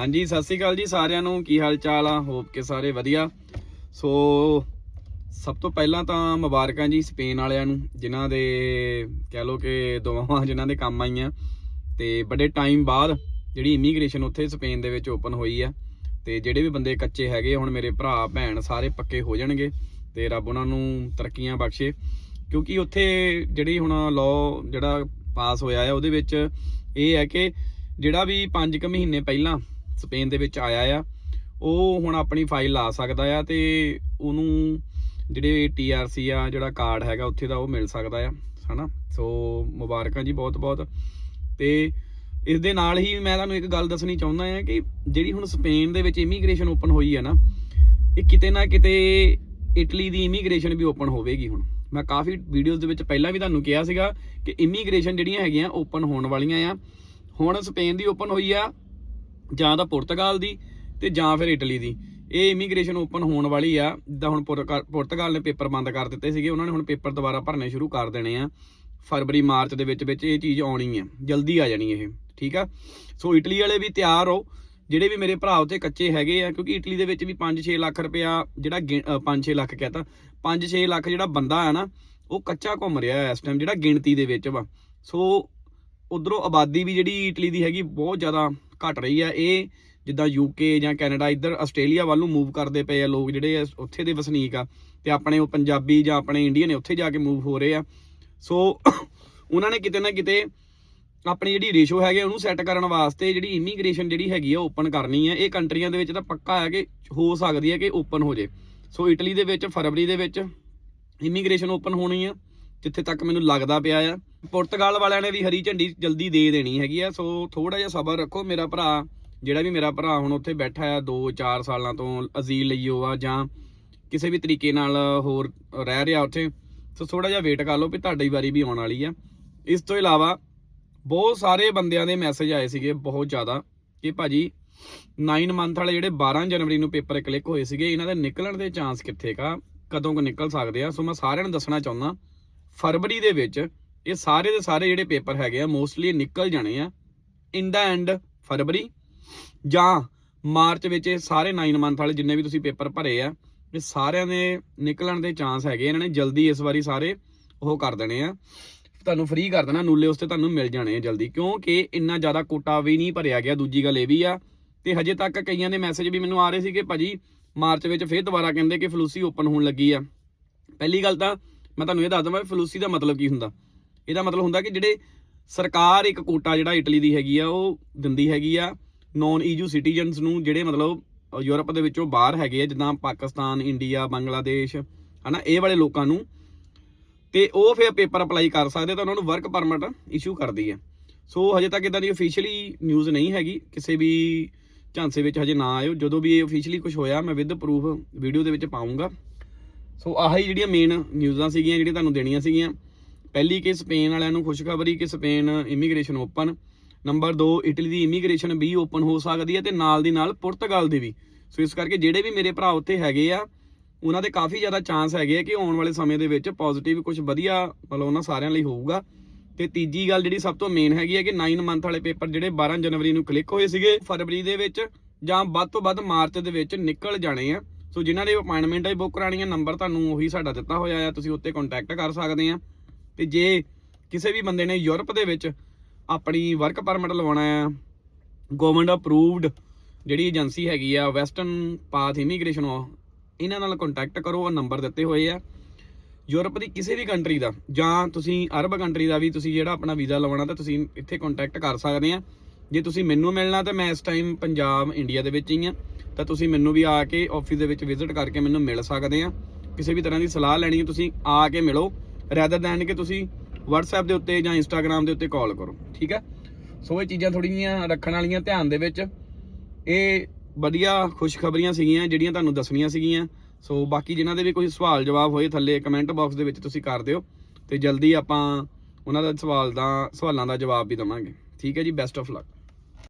ਹਾਂਜੀ, ਸਤਿ ਸ਼੍ਰੀ ਅਕਾਲ ਜੀ ਸਾਰਿਆਂ ਨੂੰ। ਕੀ ਹਾਲ ਚਾਲ ਆ? ਹੋਪ ਕਿ ਸਾਰੇ ਵਧੀਆ। ਸੋ ਸਭ ਤੋਂ ਪਹਿਲਾਂ ਤਾਂ ਮੁਬਾਰਕਾਂ ਜੀ ਸਪੇਨ ਵਾਲਿਆਂ ਨੂੰ, ਜਿਨ੍ਹਾਂ ਦੇ ਕਹਿ ਲੋ ਕਿ ਦੁਆਵਾਂ ਜਿਨ੍ਹਾਂ ਦੇ ਕੰਮ ਆਈਆਂ। ਤੇ ਬੜੇ ਟਾਈਮ ਬਾਅਦ ਜਿਹੜੀ ਇਮੀਗ੍ਰੇਸ਼ਨ ਉੱਥੇ ਸਪੇਨ ਦੇ ਵਿੱਚ ਓਪਨ ਹੋਈ ਆ। ਤੇ ਜਿਹੜੇ ਵੀ ਬੰਦੇ ਕੱਚੇ ਹੈਗੇ, ਹੁਣ ਮੇਰੇ ਭਰਾ, ਭੈਣ ਸਾਰੇ ਪੱਕੇ ਹੋ ਜਾਣਗੇ ਤੇ ਰੱਬ ਉਹਨਾਂ ਨੂੰ ਤਰੱਕੀਆਂ ਬਖਸ਼ੇ। ਕਿਉਂਕਿ ਉੱਥੇ ਜਿਹੜੀ ਹੁਣ ਲਾਅ ਜਿਹੜਾ ਪਾਸ ਹੋਇਆ ਹੈ ਉਹਦੇ ਵਿੱਚ ਇਹ ਹੈ ਕਿ ਜਿਹੜਾ ਵੀ 5 ਕੁ ਮਹੀਨੇ ਪਹਿਲਾਂ ਸਪੇਨ ਦੇ ਵਿੱਚ ਆਇਆ ਆ। ਉਹ ਹੁਣ ਆਪਣੀ ਫਾਈਲ ਲਾ ਸਕਦਾ ਆ ਤੇ ਉਹਨੂੰ ਜਿਹੜੇ ਟੀਆਰਸੀ ਆ, ਜਿਹੜਾ ਕਾਰਡ ਹੈਗਾ ਉੱਥੇ ਦਾ ਉਹ ਮਿਲ ਸਕਦਾ ਆ, ਹਨਾ? ਸੋ ਮੁਬਾਰਕਾਂ ਜੀ ਬਹੁਤ ਬਹੁਤ ਤੇ ਇਸ ਦੇ ਨਾਲ ਹੀ ਮੈਂ ਤੁਹਾਨੂੰ ਇੱਕ ਗੱਲ ਦੱਸਣੀ ਚਾਹੁੰਦਾ ਆ ਕਿ ਜਿਹੜੀ ਹੁਣ ਸਪੇਨ ਦੇ ਵਿੱਚ ਇਮੀਗ੍ਰੇਸ਼ਨ ਓਪਨ ਹੋਈ ਆ ਨਾ, ਇਹ ਕਿਤੇ ਨਾ ਕਿਤੇ ਇਟਲੀ ਦੀ ਇਮੀਗ੍ਰੇਸ਼ਨ ਵੀ ਓਪਨ ਹੋਵੇਗੀ ਹੁਣ। ਮੈਂ ਕਾਫੀ ਵੀਡੀਓਜ਼ ਦੇ ਵਿੱਚ ਪਹਿਲਾਂ ਵੀ ਤੁਹਾਨੂੰ ਕਿਹਾ ਸੀਗਾ ਕਿ ਇਮੀਗ੍ਰੇਸ਼ਨ ਜਿਹੜੀਆਂ ਹੈਗੀਆਂ ਓਪਨ ਹੋਣ ਵਾਲੀਆਂ ਆ। ਹੁਣ ਸਪੇਨ ਦੀ ਓਪਨ ਹੋਈ ਆ ਜਾਂ ਤਾਂ ਪੁਰਤਗਾਲ ਦੀ ਤੇ ਜਾਂ ਫਿਰ ਇਟਲੀ ਦੀ। ਇਹ ਇਮੀਗ੍ਰੇਸ਼ਨ ਓਪਨ ਹੋਣ ਵਾਲੀ ਆ, ਜਿੱਦਾਂ ਹੁਣ ਪੁਰਤਗਾ- ਪੁਰਤਗਾਲ ਨੇ ਪੇਪਰ ਬੰਦ ਕਰ ਦਿੱਤੇ ਸੀਗੇ, ਉਹਨਾਂ ਨੇ ਹੁਣ ਪੇਪਰ ਦੁਬਾਰਾ ਭਰਨੇ ਸ਼ੁਰੂ ਕਰ ਦੇਣੇ ਆ। ਫਰਵਰੀ, ਮਾਰਚ ਦੇ ਵਿੱਚ ਵਿੱਚ ਇਹ ਚੀਜ਼ ਆਉਣੀ ਹੈ ਜਲਦੀ ਆ ਜਾਣੀ ਇਹ, ਠੀਕ ਆ? ਸੋ ਇਟਲੀ ਵਾਲੇ ਵੀ ਤਿਆਰ ਹੋ, ਜਿਹੜੇ ਵੀ ਮੇਰੇ ਭਰਾ ਉੱਥੇ ਕੱਚੇ ਹੈਗੇ ਆ, ਕਿਉਂਕਿ ਇਟਲੀ ਦੇ ਵਿੱਚ ਵੀ 5-6 ਲੱਖ ਰੁਪਇਆ ਜਿਹੜਾ 5-6 ਲੱਖ ਕਹਤਾ 5-6 ਲੱਖ ਜਿਹੜਾ ਬੰਦਾ ਆ ਨਾ, ਉਹ ਕੱਚਾ ਘੁੰਮ ਰਿਹਾ ਇਸ ਟਾਈਮ ਜਿਹੜਾ ਗਿਣਤੀ ਦੇ ਵਿੱਚ ਵਾ। ਸੋ ਉਧਰੋਂ ਆਬਾਦੀ ਵੀ ਜਿਹੜੀ ਇਟਲੀ ਦੀ ਹੈਗੀ, ਬਹੁਤ ਜ਼ਿਆਦਾ ਘਟ ਰਹੀ ਆ ਇਹ ਜਿੱਦਾਂ ਯੂਕੇ ਜਾਂ ਕੈਨੇਡਾ ਇੱਧਰ ਆਸਟ੍ਰੇਲੀਆ ਵੱਲ ਨੂੰ ਮੂਵ ਕਰਦੇ ਪਏ ਆ ਲੋਕ ਜਿਹੜੇ ਆ, ਉੱਥੇ ਦੇ ਵਸਨੀਕ ਆ ਤੇ ਆਪਣੇ ਉਹ ਪੰਜਾਬੀ ਜਾਂ ਆਪਣੇ ਇੰਡੀਅਨ ਉੱਥੇ ਜਾ ਕੇ ਮੂਵ ਹੋ ਰਹੇ ਆ। ਸੋ ਉਹਨਾਂ ਨੇ ਕਿਤੇ ਨਾ ਕਿਤੇ ਆਪਣੀ ਜਿਹੜੀ ਰੇਸ਼ੋ ਹੈਗੇ ਉਹਨੂੰ ਸੈੱਟ ਕਰਨ ਵਾਸਤੇ ਜਿਹੜੀ ਇਮੀਗ੍ਰੇਸ਼ਨ ਜਿਹੜੀ ਹੈਗੀ ਆ ਓਪਨ ਕਰਨੀ ਹੈ ਇਹ ਕੰਟਰੀਆਂ ਦੇ ਵਿੱਚ ਤਾਂ ਪੱਕਾ ਹੈ ਕਿ ਹੋ ਸਕਦੀ ਹੈ ਕਿ ਓਪਨ ਹੋ ਜੇ। ਸੋ ਇਟਲੀ ਦੇ ਵਿੱਚ ਫਰਵਰੀ ਦੇ ਵਿੱਚ ਇਮੀਗ੍ਰੇਸ਼ਨ ਓਪਨ ਹੋਣੀ ਆ। ਜਿੱਥੇ ਤੱਕ ਮੈਨੂੰ ਲੱਗਦਾ ਪਿਆ ਆ। ਪੁਰਤਗਾਲ ਵਾਲਿਆਂ ਨੇ ਵੀ ਹਰੀ ਝੰਡੀ ਜਲਦੀ ਦੇ ਦੇਣੀ ਹੈਗੀ ਆ, ਸੋ ਥੋੜਾ ਜਿਹਾ ਸਬਰ ਰੱਖੋ ਮੇਰਾ ਭਰਾ। ਜਿਹੜਾ ਵੀ ਮੇਰਾ ਭਰਾ ਹੁਣ ਉੱਥੇ ਬੈਠਾ ਆ 2-4 ਸਾਲਾਂ ਤੋਂ ਅਜ਼ੀਲ ਲਈਓ ਆ ਜਾਂ ਕਿਸੇ ਵੀ ਤਰੀਕੇ ਨਾਲ ਹੋਰ ਰਹਿ ਰਿਹਾ ਉੱਥੇ, ਸੋ ਥੋੜਾ ਜਿਹਾ ਵੇਟ ਕਰ ਲਓ ਵੀ ਤੁਹਾਡੀ ਵਾਰੀ ਵੀ ਆਉਣ ਵਾਲੀ ਆ। ਇਸ ਤੋਂ ਇਲਾਵਾ ਬਹੁਤ ਸਾਰੇ ਬੰਦਿਆਂ ਦੇ ਮੈਸੇਜ ਆਏ ਸੀਗੇ ਬਹੁਤ ਜ਼ਿਆਦਾ ਕਿ ਭਾਜੀ 9 ਮੰਥ ਵਾਲੇ ਜਿਹੜੇ 12 ਜਨਵਰੀ ਨੂੰ ਪੇਪਰ ਕਲਿੱਕ ਹੋਏ ਸੀਗੇ, ਇਹਨਾਂ ਦੇ ਨਿਕਲਣ ਦੇ ਚਾਂਸ ਕਿੱਥੇ ਕਾ, ਕਦੋਂ ਕੁ ਨਿਕਲ ਸਕਦੇ ਆ? ਸੋ ਮੈਂ ਸਾਰਿਆਂ ਨੂੰ ਦੱਸਣਾ ਚਾਹੁੰਦਾ ਫਰਵਰੀ ਦੇ ਵਿੱਚ ਇਹ ਸਾਰੇ ਦੇ ਸਾਰੇ ਜਿਹੜੇ ਪੇਪਰ ਹੈਗੇ ਆ ਮੋਸਟਲੀ ਨਿਕਲ ਜਾਣੇ ਆ ਇਨ ਦਾ ਐਂਡ ਫਰਵਰੀ ਜਾਂ ਮਾਰਚ ਵਿੱਚ ਇਹ ਸਾਰੇ 9 ਮੰਥ ਵਾਲੇ ਜਿੰਨੇ ਵੀ ਤੁਸੀਂ ਪੇਪਰ ਭਰੇ ਆ, ਇਹ ਸਾਰਿਆਂ ਦੇ ਨਿਕਲਣ ਦੇ ਚਾਂਸ ਹੈਗੇ ਇਹਨਾਂ ਨੇ ਜਲਦੀ ਇਸ ਵਾਰੀ ਸਾਰੇ ਉਹ ਕਰ ਦੇਣੇ ਆ। ਤੁਹਾਨੂੰ ਫ੍ਰੀ ਕਰ ਦੇਣਾ, ਨੂਲੇ ਉਸ ਤੇ ਤੁਹਾਨੂੰ ਮਿਲ ਜਾਣੇ ਆ ਜਲਦੀ, ਕਿਉਂਕਿ ਇੰਨਾ ਜ਼ਿਆਦਾ ਕੋਟਾ ਵੀ ਨਹੀਂ ਭਰਿਆ ਗਿਆ। ਦੂਜੀ ਗੱਲ ਇਹ ਵੀ ਆ ਤੇ ਹਜੇ ਤੱਕ ਕਈਆਂ ਦੇ ਮੈਸੇਜ ਵੀ ਮੈਨੂੰ ਆ ਰਹੇ ਸੀ ਕਿ ਭਾਜੀ ਮਾਰਚ ਵਿੱਚ ਫੇਰ ਦੁਬਾਰਾ ਕਹਿੰਦੇ ਕਿ ਫਲੂਸੀ ਓਪਨ ਹੋਣ ਲੱਗੀ ਆ। ਪਹਿਲੀ ਗੱਲ ਤਾਂ ਮੈਂ ਤੁਹਾਨੂੰ ਇਹ ਦੱਸ ਦਵਾਂ ਫਲੂਸੀ ਦਾ ਮਤਲਬ ਕੀ ਹੁੰਦਾ। ਇਹਦਾ ਮਤਲਬ ਹੁੰਦਾ ਕਿ ਜਿਹੜੇ ਸਰਕਾਰ ਇੱਕ ਕੋਟਾ ਜਿਹੜਾ ਇਟਲੀ ਦੀ ਹੈਗੀ ਆ, ਉਹ ਦਿੰਦੀ ਹੈਗੀ ਆ ਨੌਨ ਈਯੂ ਸਿਟੀਜ਼ਨਸ ਨੂੰ, ਜਿਹੜੇ ਮਤਲਬ ਯੂਰਪ ਦੇ ਵਿੱਚੋਂ ਬਾਹਰ ਹੈਗੇ ਆ, ਜਿੱਦਾਂ ਪਾਕਿਸਤਾਨ, ਇੰਡੀਆ, ਬੰਗਲਾਦੇਸ਼, ਹਨਾ, ਇਹ ਵਾਲੇ ਲੋਕਾਂ ਨੂੰ। ਤੇ ਉਹ ਫਿਰ ਪੇਪਰ ਅਪਲਾਈ ਕਰ ਸਕਦੇ ਤਾਂ ਉਹਨਾਂ ਨੂੰ ਵਰਕ ਪਰਮਿਟ ਇਸ਼ੂ ਕਰਦੀ ਹੈ ਸੋ ਹਜੇ ਤੱਕ ਇਦਾਂ ਦੀ ਅਫੀਸ਼ੀਅਲੀ ਨਿਊਜ਼ ਨਹੀਂ ਹੈਗੀ। ਕਿਸੇ ਵੀ ਝਾਂਸੇ ਵਿੱਚ ਹਜੇ ਨਾ ਆਇਓ। ਜਦੋਂ ਵੀ ਇਹ ਅਫੀਸ਼ੀਅਲੀ ਕੁਝ ਹੋਇਆ, ਮੈਂ ਵਿਦ ਪ੍ਰੂਫ ਵੀਡੀਓ ਦੇ ਵਿੱਚ ਪਾਉਂਗਾ ਸੋ ਆਹੀ ਜਿਹੜੀਆਂ ਮੇਨ ਨਿਊਜ਼ਾਂ ਸੀਗੀਆਂ, ਜਿਹੜੀਆਂ ਤੁਹਾਨੂੰ ਦੇਣੀਆਂ ਸੀਗੀਆਂ। ਪਹਿਲੀ ਕਿ ਸਪੇਨ ਵਾਲਿਆਂ ਨੂੰ ਖੁਸ਼ਖਬਰੀ ਕਿ Spain immigration open. Number 2 Italy ਦੀ ਇਮੀਗ੍ਰੇਸ਼ਨ ਵੀ ਓਪਨ ਹੋ ਸਕਦੀ ਹੈ ਤੇ ਨਾਲ ਦੀ ਨਾਲ ਪੁਰਤਗਾਲ ਦੀ ਵੀ। ਸੋ ਇਸ ਕਰਕੇ ਜਿਹੜੇ ਵੀ ਮੇਰੇ ਭਰਾ ਉੱਥੇ ਹੈਗੇ ਆ, ਉਹਨਾਂ ਦੇ ਕਾਫੀ ਜ਼ਿਆਦਾ ਚਾਂਸ ਹੈਗੇ ਆ ਕਿ ਆਉਣ ਵਾਲੇ ਸਮੇਂ ਦੇ ਵਿੱਚ ਪੋਜ਼ਿਟਿਵ ਕੁਝ ਵਧੀਆ ਮਤਲਬ ਉਹਨਾਂ ਸਾਰਿਆਂ ਲਈ ਹੋਊਗਾ। ਤੇ ਤੀਜੀ ਗੱਲ ਜਿਹੜੀ ਸਭ ਤੋਂ ਮੇਨ ਹੈਗੀ ਹੈ ਕਿ 9 ਮੰਥ ਵਾਲੇ ਪੇਪਰ ਜਿਹੜੇ 12 ਜਨਵਰੀ ਨੂੰ ਕਲਿੱਕ ਹੋਏ ਸੀਗੇ, ਫਰਵਰੀ ਦੇ ਵਿੱਚ ਜਾਂ ਵੱਧ ਤੋਂ ਵੱਧ ਮਾਰਚ ਦੇ ਵਿੱਚ ਨਿਕਲ ਜਾਣੇ ਆ। ਸੋ ਜਿਨ੍ਹਾਂ ਨੇ ਅਪਾਇੰਟਮੈਂਟ ਹੈ ਬੁੱਕ ਕਰਾਣੀ ਹੈ ਨੰਬਰ ਤੁਹਾਨੂੰ ਉਹੀ ਸਾਡਾ ਦਿੱਤਾ ਹੋਇਆ ਆ, ਤੁਸੀਂ ਉੱਤੇ ਕੰਟੈਕਟ ਕਰ ਸਕਦੇ ਆ। ਤੇ ਜੇ ਕਿਸੇ ਵੀ ਬੰਦੇ ਨੇ ਯੂਰਪ ਦੇ ਵਿੱਚ ਆਪਣੀ ਵਰਕ ਪਰਮਿਟ ਲਵਾਉਣਾ ਆ ਗਵਰਨਮੈਂਟ ਅਪਰੂਵਡ ਜਿਹੜੀ ਏਜੰਸੀ ਹੈਗੀ ਆ ਵੈਸਟਰਨ ਪਾਥ ਇਮੀਗ੍ਰੇਸ਼ਨ ਇਹਨਾਂ ਨਾਲ ਕੰਟੈਕਟ ਕਰੋ, ਉਹ ਨੰਬਰ ਦਿੱਤੇ ਹੋਏ ਆ। ਯੂਰਪ ਦੀ ਕਿਸੇ ਵੀ ਕੰਟਰੀ ਦਾ, ਜਾਂ ਤੁਸੀਂ ਅਰਬ ਕੰਟਰੀ ਦਾ ਵੀ ਤੁਸੀਂ ਜਿਹੜਾ ਆਪਣਾ ਵੀਜ਼ਾ ਲਵਾਉਣਾ, ਤਾਂ ਤੁਸੀਂ ਇੱਥੇ ਕੰਟੈਕਟ ਕਰ ਸਕਦੇ ਆ। ਜੇ ਤੁਸੀਂ ਮੈਨੂੰ ਮਿਲਣਾ ਤਾਂ ਮੈਂ ਇਸ ਟਾਈਮ ਪੰਜਾਬ ਇੰਡੀਆ ਦੇ ਵਿੱਚ ਹੀ ਆ ਤਾਂ ਤੁਸੀਂ ਮੈਨੂੰ ਵੀ ਆ ਕੇ ਆਫਿਸ ਦੇ ਵਿੱਚ ਵਿਜ਼ਿਟ ਕਰਕੇ ਮੈਨੂੰ ਮਿਲ ਸਕਦੇ ਆ। ਕਿਸੇ ਵੀ ਤਰ੍ਹਾਂ ਦੀ ਸਲਾਹ ਲੈਣੀ ਹੈ, ਤੁਸੀਂ ਆ ਕੇ ਮਿਲੋ। ਰੈਦਰ ਦੈਨ ਕਿ ਤੁਸੀਂ WhatsApp ਦੇ ਉੱਤੇ ਜਾਂ Instagram ਦੇ ਉੱਤੇ ਕਾਲ ਕਰੋ, ਠੀਕ ਹੈ? ਸੋ ਇਹ ਚੀਜ਼ਾਂ ਥੋੜੀਆਂ ਰੱਖਣ ਵਾਲੀਆਂ ਧਿਆਨ ਦੇ ਵਿੱਚ। ਇਹ ਵਧੀਆ ਖੁਸ਼ਖਬਰੀਆਂ ਸੀਗੀਆਂ ਜਿਹੜੀਆਂ ਤੁਹਾਨੂੰ ਦੱਸਣੀਆਂ ਸੀਗੀਆਂ। ਸੋ ਬਾਕੀ ਜਿਨ੍ਹਾਂ ਦੇ ਵੀ ਕੋਈ ਸਵਾਲ ਜਵਾਬ ਹੋਏ ਥੱਲੇ ਕਮੈਂਟ ਬਾਕਸ ਦੇ ਵਿੱਚ ਤੁਸੀਂ ਕਰ ਦਿਓ। ਤੇ ਜਲਦੀ ਆਪਾਂ ਉਹਨਾਂ ਦਾ ਸਵਾਲ ਦਾ, ਸਵਾਲਾਂ ਦਾ ਜਵਾਬ ਵੀ ਦਵਾਂਗੇ। ਠੀਕ ਹੈ ਜੀ ਬੈਸਟ ਆਫ ਲੱਕ